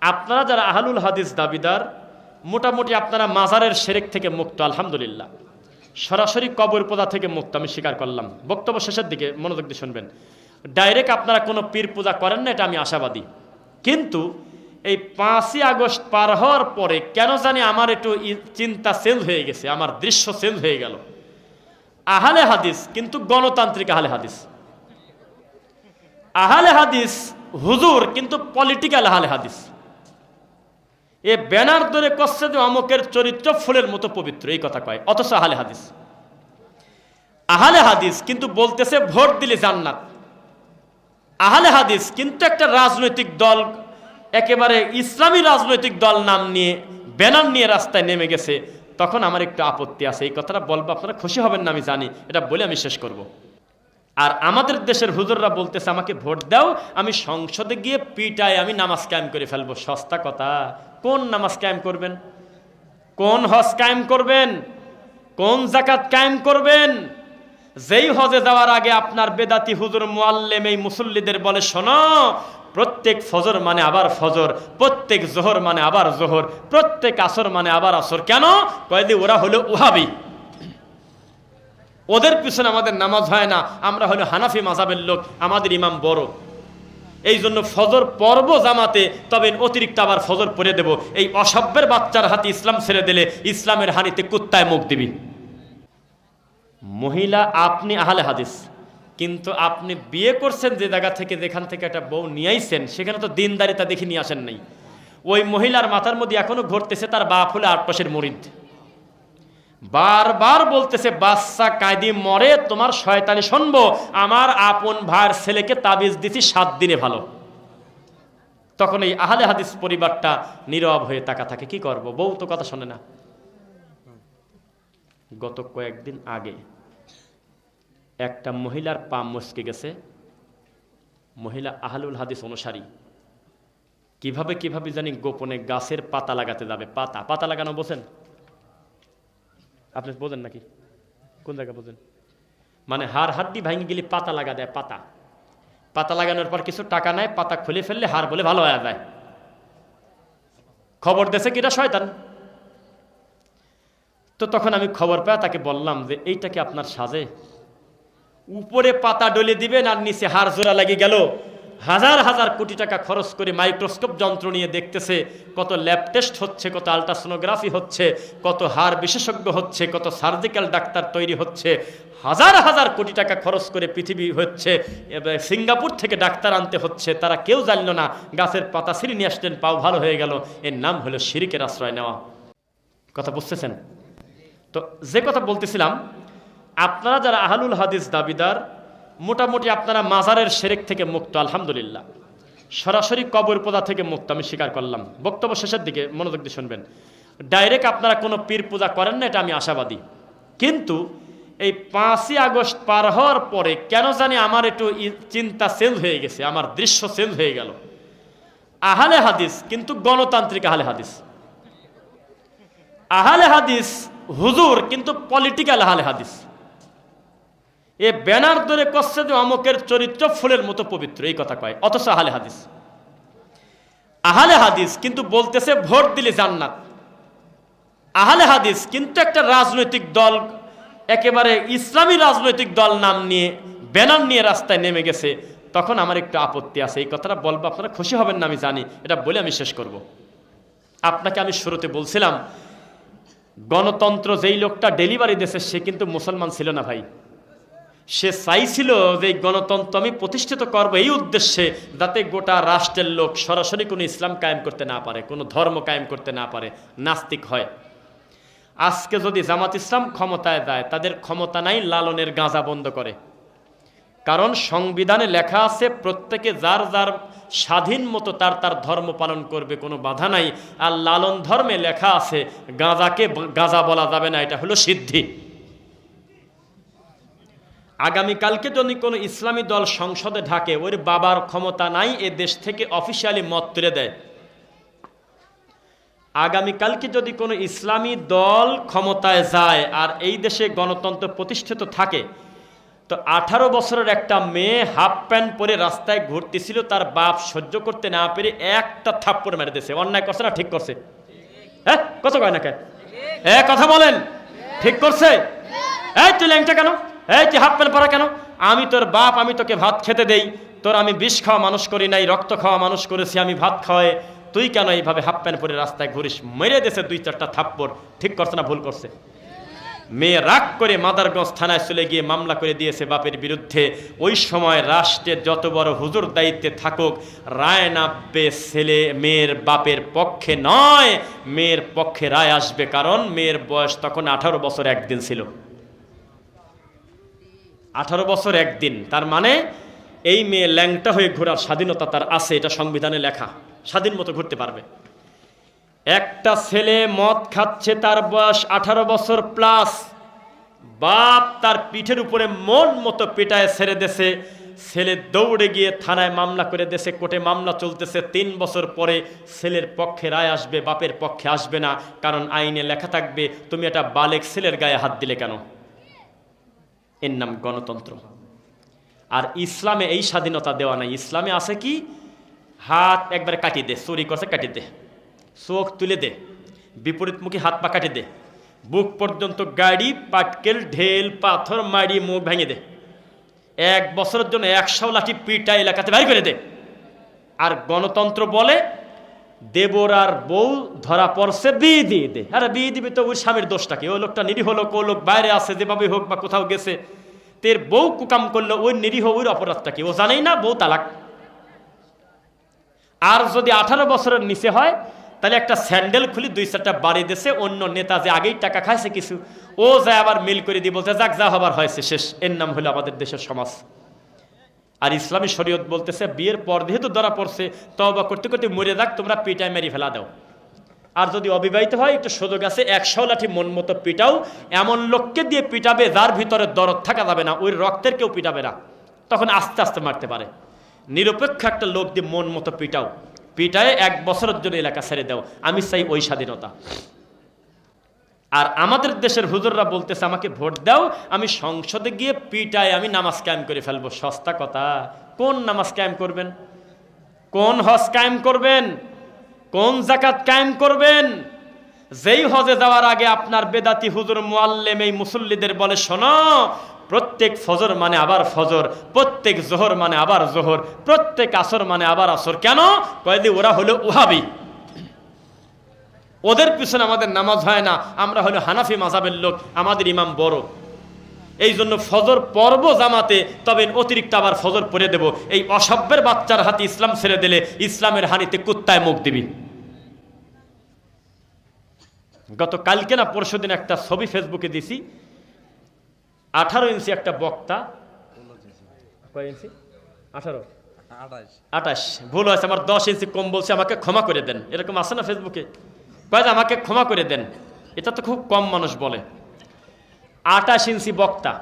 আপনারা যারা আহলুল হাদিস দাবিদার, মোটামুটি আপনারা মাজারের শেরেক থেকে মুক্ত, আলহামদুলিল্লাহ। সরাসরি কবর পূজা থেকে মুক্ত আমি স্বীকার করলাম। বক্তব্য শেষের দিকে মনোযোগ দিয়ে শুনবেন। ডাইরেক্ট আপনারা কোনো পীর পূজা করেন না, এটা আমি আশাবাদী। কিন্তু এই পাঁচই আগস্ট পার হওয়ার পরে কেন জানি আমার একটু চিন্তা চেঞ্জ হয়ে গেছে, আমার দৃশ্য চেঞ্জ হয়ে গেল। আহালে হাদিস কিন্তু গণতান্ত্রিক আহালে হাদিস। আহালে হাদিস, হুজুর কিন্তু পলিটিক্যাল আহালে হাদিস। এ ব্যানার ধরে কচ্ছে যে অমকের চরিত্র ফুলের মতো পবিত্র, এই কথা কয়। অথচ আহালে হাদিস। আহালে হাদিস কিন্তু বলতেছে ভোট দিলে জান্নাত। আহলে হাদিস কিন্তু একটা রাজনৈতিক দল, একেবারে ইসলামী রাজনৈতিক দল নাম নিয়ে, ব্যানার নিয়ে রাস্তায় নেমে গেছে। তখন আমার একটু আপত্তি আছে, এই কথাটা বলব, আপনারা খুশি হবেন না আমি জানি, এটা বলে আমি শেষ করব। আর আমাদের দেশের হুজুররা বলতেছে, আমাকে ভোট দাও, আমি সংসদে গিয়ে পিটায় আমি নামাজ কায়েম করে ফেলব। সস্তা কথা। কোন নামাজ কায়েম করবেন? কোন হজ কায়েম করবেন? কোন জাকাত কায়েম করবেন? যেই হজে যাওয়ার আগে আপনার বেদাতি হুজুর মোয়াল্লেম এই মুসল্লিদের বলে, শোনো, প্রত্যেক ফজর মানে আবার ফজর, প্রত্যেক জোহর মানে আবার জোহর, প্রত্যেক আসর মানে আবার আসর। কেন? কয়েদি ওরা হলো উহাবি। ওদের পিছনে আমাদের নামাজ হয় না। আমরা হলো হানাফি মাজাবের লোক, আমাদের ইমাম বড়। এই জন্য ফজর পর্ব জামাতে তবে অতিরিক্ত আবার ফজর পরে দেব। এই অসভ্যের বাচ্চার হাতে ইসলাম ছেড়ে দিলে ইসলামের হানিতে কুত্তায় মুখ দিবি। মহিলা, আপনি আহলে হাদিস, কিন্তু আপনি বিয়ে করছেন যে জায়গা থেকে, যেখান থেকে একটা বউ নিয়ে আইছেন, সেখানে তো দিনদারিতা দেখে নিয়ে আসেন নাই। ওই মহিলার মাথার মধ্যে এখনও ঘটতেছে তার বাপ হলে আট পাশের মরিদ। বারবার বলতেছে বাচ্চা কায়দি মরে, তোমার শয়তানি শুনব। আমার আপন ভাইয়ের ছেলেকে তাবিজ দিছি, সাত দিনে ভালো। তখন এই আহলে হাদিস পরিবারটা নীরব হয়ে তাকা থাকে, কি করব? বউ তো কথা শোনে না। গত কয়েকদিন আগে একটা মহিলার পা মস্কে গেছে। মহিলা আহলুল হাদিস অনুসারী। কীভাবে কীভাবে জানি গোপনে গাছের পাতা লাগাতে যাবে। পাতা পাতা লাগানো বোঝেন? আপনি বোঝেন নাকি? কোন জায়গা বোঝেন? মানে হাড় হাড্ডি ভাঙে গেলে পাতা লাগা দেয়, পাতা। পাতা লাগানোর পর কিছু টাকা নেয়, পাতা খুলে ফেললে হার বলে ভালো হয়ে যায়। খবর দেশে কিরা শয়তান? তো তখন আমি খবর পেয়ে তাকে বললাম যে, এইটা কি আপনার সাজে? উপরে পাতা ডলে দিবেন আর নিচে হার জোড়া লাগিয়ে গেল। হাজার হাজার কোটি টাকা খরচ করে মাইক্রোস্কোপ যন্ত্র নিয়ে দেখতেছে, কত ল্যাব টেস্ট হচ্ছে, কত আলট্রাসোনোগ্রাফি হচ্ছে, কত হাড় বিশেষজ্ঞ হচ্ছে, কত সার্জিক্যাল ডাক্তার তৈরি হচ্ছে। হাজার হাজার কোটি টাকা খরচ করে পৃথিবী হচ্ছে, এবার সিঙ্গাপুর থেকে ডাক্তার আনতে হচ্ছে, তারা কেউ জানলো না, গাছের পাতা ছিঁড়ে নিয়ে আসলেন, পাও ভালো হয়ে গেল। এর নাম হলো শিরিকের আশ্রয় নেওয়া। কথা বুঝতেছেন? তো যে কথা বলতেছিলাম, আপনারা যারা আহলুল হাদিস দাবিদার মোটামুটি আপনারা মাজারের শেরেক থেকে মুক্ত, আলহামদুলিল্লাহ। সরাসরি কবর পোদা থেকে মুক্ত আমি স্বীকার করলাম। বক্তব্য শেষের দিকে মনোযোগ দিয়ে শুনবেন। ডাইরেক্ট আপনারা কোনো পীর পূজা করেন না, এটা আমি আশাবাদী। কিন্তু এই পাঁচই আগস্ট পার হওয়ার পরে কেন জানি আমার একটু চিন্তা চেঞ্জ হয়ে গেছে, আমার দৃশ্য চেঞ্জ হয়ে গেল। আহালে হাদিস কিন্তু গণতান্ত্রিক আহালে হাদিস। আহালে হাদিস হুজুর কিন্তু পলিটিক্যাল আহালে হাদিস। এ ব্যানার ধরে কচ্ছে যে অমকের চরিত্র ফুলের মতো পবিত্র, এই কথা কয়। অথচ আহালে হাদিস। আহালে হাদিস কিন্তু বলতেছে ভোট দিলে জান্নাত। আহালে হাদিস কিন্তু একটা রাজনৈতিক দল, একেবারে ইসলামী রাজনৈতিক দল নাম নিয়ে, ব্যানার নিয়ে রাস্তায় নেমে গেছে। তখন আমার একটু আপত্তি আছে, এই কথাটা বলব, আপনারা খুশি হবেন না আমি জানি, এটা বলে আমি শেষ করব। আপনাকে আমি শুরুতে বলছিলাম, গণতন্ত্র যেই লোকটা ডেলিভারি দেশে সে কিন্তু মুসলমান ছিল না ভাই। সে চাইছিল যে গণতন্ত্র আমি প্রতিষ্ঠিত করব এই উদ্দেশ্যে, যাতে গোটা রাষ্ট্রের লোক সরাসরি কোনো ইসলাম কায়েম করতে না পারে, কোনো ধর্ম কায়েম করতে না পারে, নাস্তিক হয়। আজকে যদি জামাত ইসলাম ক্ষমতায় যায়, তাদের ক্ষমতা নাই, লালনের গাঁজা বন্ধ করে। কারণ সংবিধানে লেখা আছে, প্রত্যেকে যার যার স্বাধীন মতো তার তার ধর্ম পালন করবে, কোনো বাধা নাই। আর লালন ধর্মে লেখা আছে, গাঁজাকে গাঁজা বলা যাবে না, এটা হলো সিদ্ধি। আগামীকালকে যদি কোনো ইসলামী দল সংসদে ঢাকে, ওর বাবার ক্ষমতা নাই, এ দেশ থেকে অফিসিয়ালি মত তুলে দেয়। আগামীকালকে যদি কোনো ইসলামী দল ক্ষমতায় যায় আর এই দেশে গণতন্ত্র প্রতিষ্ঠিত থাকে, তো আঠারো বছরের একটা মেয়ে হাফ প্যান্ট পরে রাস্তায় ঘুরতেছিল, তার বাপ সহ্য করতে না পেরে একটা থাপ্পড় মেরে দিয়েছে। অন্যায় করছে না, ঠিক করছে? হ্যাঁ? কত কয় না কে? হ্যাঁ কথা বলেন। ঠিক করছে? এই, তুই ল্যাংটা কেন? এই তুই হাফ প্যান্ট পরা কেন? আমি তোর বাপ, আমি তোকে ভাত খেতে দেই। তোর আমি বিষ খাওয়া মানুষ করি নাই, রক্ত খাওয়া মানুষ করেছি, আমি ভাত খাওয়াই। তুই কেন এইভাবে হাফ প্যান্ট পরে রাস্তায় ঘুরিস? মেরে দেছে দুই চারটা থাপ্পড়। ঠিক করছে না ভুল করছে? মেয়ে রাগ করে মাদারগঞ্জ থানায় চলে গিয়ে মামলা করে দিয়েছে বাপের বিরুদ্ধে। ওই সময় রাষ্ট্রের যত বড় হুজুর দায়িত্বে থাকুক রায় নামবে ছেলে মেয়ের বাপের পক্ষে নয়, মেয়ের পক্ষে রায় আসবে। কারণ মেয়ের বয়স তখন আঠারো বছর একদিন ছিল। আঠারো বছর একদিন। তার মানে এই মেয়ে ল্যাংটা হয়ে ঘোরার স্বাধীনতা তার আছে, এটা সংবিধানে লেখা। স্বাধীন মতো ঘুরতে পারবে। একটা ছেলে মদ খাচ্ছে, তার বয়স আঠারো বছর প্লাস বাপ তার পিঠের উপরে মন মতো পেটায় ছেড়ে দেছে। ছেলে দৌড়ে গিয়ে থানায় মামলা করে দেশে কোর্টে মামলা চলতেছে। তিন বছর পরে ছেলের পক্ষে রায় আসবে, বাপের পক্ষে আসবে না। কারণ আইনে লেখা থাকবে, তুমি একটা বালেক ছেলের গায়ে হাত দিলে কেন? এর নাম গণতন্ত্র। আর ইসলামে এই স্বাধীনতা দেওয়া নাই। ইসলামে আছে কি? হাত একবারে কাটিয়ে দে, চুরি করছে, কাটিয়ে দে। চোখ তুলে দে, বিপরীতমুখী হাত পা কাটিয়ে দে। বুক পর্যন্ত গাড়ি, পাটকেল, ঢেল, পাথর মারি, মুখ ভেঙে দে। এক বছরের জন্য একশো লাঠি পিটা এলাকাতে বাইর করে দে। আর গণতন্ত্র বলে দেবর আর বউ ধরা পড়ছে, বিয়ে দিয়ে দে। আরে বিয়ে দিবি তো ওই স্বামীর দোষটা কি ওই লোকটা নিরীহ লোক, ও লোক বাইরে আছে, যেভাবে হোক বা কোথাও গেছে। তের বউ কুকাম করল ওই নিরীহ ওই অপরাধটা কি ও জানেই না বউ তালাক। আর যদি আঠারো বছরের নিচে হয়, তাহলে একটা স্যান্ডেল খুলি দুই চারটা বাড়ি দেশে অন্য নেতা যে আগেই টাকা খাইছে কিছু। ও যায় আবার মিল করে দিব যে যাক, যা হবার হয়েছে, শেষ। এর নাম হলো আমাদের দেশের সমাজ। আর ইসলামী শরীয়ত বলতেছে, বিয়ের পর যেহেতু ধরা পড়ছে তবা করতে করতে মরে যাক, তোমরা পিটায় মেরি ফেলা দাও। আর যদি অবিবাহিত হয়, একটু সুযোগ আছে, একশো লাঠি মন মতো পিটাও। এমন লোককে দিয়ে পিটাবে যার ভিতরে দরদ থাকা যাবে না, ওই রক্তের কেউ পিটাবে না। তখন আস্তে আস্তে মারতে পারে। নিরপেক্ষ একটা লোক দিয়ে মন মতো পিটাও। পিটায় এক বছরের জন্য এলাকা ছেড়ে দাও। আমি চাই ওই স্বাধীনতা। আর আমাদের দেশের হুজুররা বলতেছে, আমাকে ভোট দাও, আমি সংসদে গিয়ে পিটায় আমি নামাজ কায়েম করে ফেলব। সস্তা কথা। কোন নামাজ কায়েম করবেন? কোন হজ কায়েম করবেন? কোন জাকাত কায়েম করবেন? যেই হজে যাওয়ার আগে আপনার বেদাতি হুজুর মোয়াল্লেম এই মুসল্লিদের বলে, শোনো, প্রত্যেক ফজর মানে আবার ফজর, প্রত্যেক জোহর মানে আবার জোহর, প্রত্যেক আসর মানে আবার আসর। কেন? কয়েদি, ওরা হলো উহাবি। ওদের পিছনে আমাদের নামাজ হয় না। আমরা হলো হানাফি মাজাবের লোক আমাদের ইমাম বড়। এই জন্য ফজর পর্ব জামাতে তবে অতিরিক্ত আবার ফজর পরে দেব। এই অসভ্যের বাচ্চার হাতে ইসলাম ছেড়ে দিলে ইসলামের হানিতে কুত্তায় মুখ দিবি। গত কালকে না পরশু দিন একটা ছবি ফেসবুকে দিছি। আঠারো ইঞ্চি একটা বক্তা। কয় ইঞ্চি? আঠারো। আঠাশ। ভুল হয়েছে আমার দশ ইঞ্চি কম বলছে আমাকে ক্ষমা করে দেন। এরকম আছে না ফেসবুকে? যে আমাকে ক্ষমা করে দেন। এটা তো খুব কম মানুষ বলে। আঠাশ ইঞ্চি বক্তা।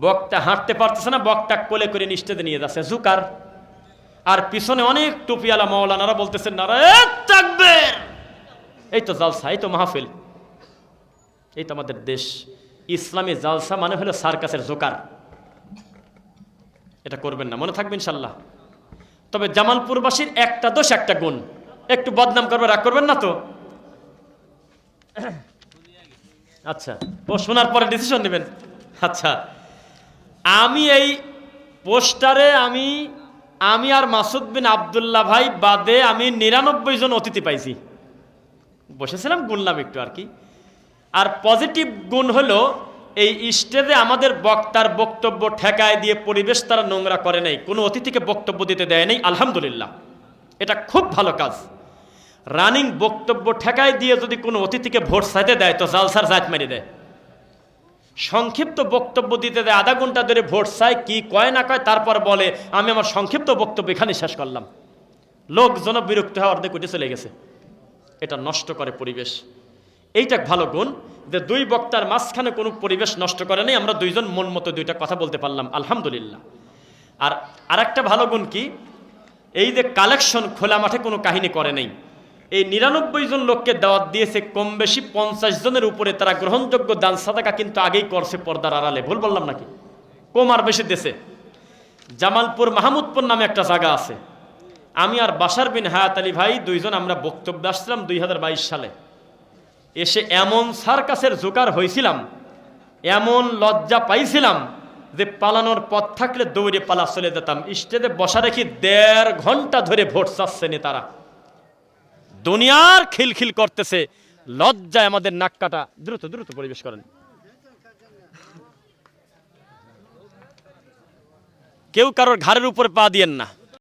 বক্তা হাঁটতে পারতেছে না, বক্তা কোলে করে নিষ্ঠেতে নিয়ে যাচ্ছে। জুকার। আর পিছনে অনেক টুপিয়ালা মৌলানারা বলতেছেন তাকবীর! এই তো জালসা, এই তো মাহফিল। এই তো আমাদের দেশ। ইসলামী জালসা মানে হলো সার্কাসের জোকার। এটা করবেন না, মনে থাকবেন ইনশাল্লাহ। তবে জামালপুরবাসীর একটা দোষ, একটা গুণ। একটু বদনাম করবে, রাগ করবেন না তো? আচ্ছা ও শোনার পরে ডিসিশন নেবেন। আচ্ছা আমি এই পোস্টারে আমি আমি আর মাসুদ বিন আবদুল্লাহ ভাই বাদে আমি নিরানব্বই জন অতিথি পাইছি। বসেছিলাম, গুনলাম একটু আর কি। আর পজিটিভ গুণ হলো, এই স্টেজে আমাদের বক্তার বক্তব্য ঠেকায় দিয়ে পরিবেশ তারা নোংরা করে নাই। কোনো অতিথিকে বক্তব্য দিতে দেয় নাই, আলহামদুলিল্লাহ। এটা খুব ভালো কাজ। রানিং বক্তব্য ঠেকায় দিয়ে যদি কোনো অতিথিকে ভোট চাইতে দেয়, তো জালসার জাত মেরে দেয়। সংক্ষিপ্ত বক্তব্য দিতে দেয়, আধা ঘণ্টা ধরে ভোট চাই কি কয়, না কয়, তারপর বলে, আমি আমার সংক্ষিপ্ত বক্তব্য এখানে শেষ করলাম। লোকজন বিরক্ত হওয়া অর্ধেক উঠে চলে গেছে। এটা নষ্ট করে পরিবেশ। এইটা ভালো গুণ যে দুই বক্তার মাঝখানে কোনো পরিবেশ নষ্ট করে নেই, আমরা দুইজন মন মতো দুইটা কথা বলতে পারলাম, আলহামদুলিল্লাহ। আর আরেকটা ভালো গুণ কি? এই যে কালেকশন খোলা মাঠে কোনো কাহিনী করে নেই। এই নিরানব্বই জন লোককে দাওয়াত দিয়েছে, কম বেশি পঞ্চাশ জনের উপরে তারা গ্রহণযোগ্য দান, সাদাকা কিন্তু আগেই করছে পর্দার আড়ালে। ভুল বললাম নাকি? কম আর বেশি দেশে জামালপুর মাহমুদপুর নামে একটা জায়গা আছে। আমি আর বাসার বিন হায়াত আলী ভাই দুইজন আমরা বক্তব্য আসছিলাম দুই হাজার বাইশ সালে। এসে এমন সার্কাসের জোকার হয়েছিলাম এমন লজ্জা পাইছিলাম যে পালানোর পথ থাকলে দৌড়ে পালা চলে যেতাম। স্টেজে বসা রেখে দেড় ঘণ্টা ধরে ভোট চাচ্ছে নেতারা দুনিয়ার খিলখিল করতেছে। লজ্জায় আমাদের নাক কাটা। দ্রুত দ্রুত পরিবেশ করেন। কেউ কারোর ঘাড়ের উপরে পা দিয়েন না।